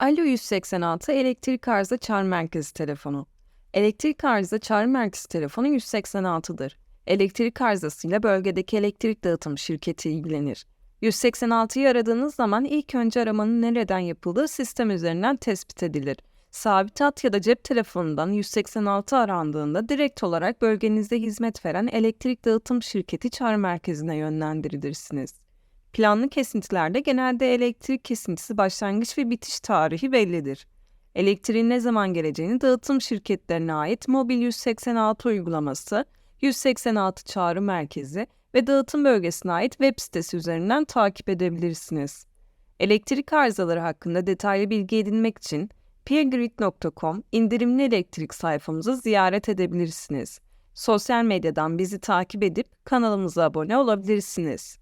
Alo 186 elektrik arıza çağrı merkezi telefonu. Elektrik arıza çağrı merkezi telefonu 186'dır. Elektrik arızasıyla bölgedeki elektrik dağıtım şirketi ilgilenir. 186'yı aradığınız zaman ilk önce aramanın nereden yapıldığı sistem üzerinden tespit edilir. Sabit hat ya da cep telefonundan 186 arandığında direkt olarak bölgenizde hizmet veren elektrik dağıtım şirketi çağrı merkezine yönlendirilirsiniz. Planlı kesintilerde genelde elektrik kesintisi başlangıç ve bitiş tarihi bellidir. Elektriğin ne zaman geleceğini dağıtım şirketlerine ait Mobil 186 uygulaması, 186 çağrı merkezi ve dağıtım bölgesine ait web sitesi üzerinden takip edebilirsiniz. Elektrik arızaları hakkında detaylı bilgi edinmek için peergrid.com indirimli elektrik sayfamızı ziyaret edebilirsiniz. Sosyal medyadan bizi takip edip kanalımıza abone olabilirsiniz.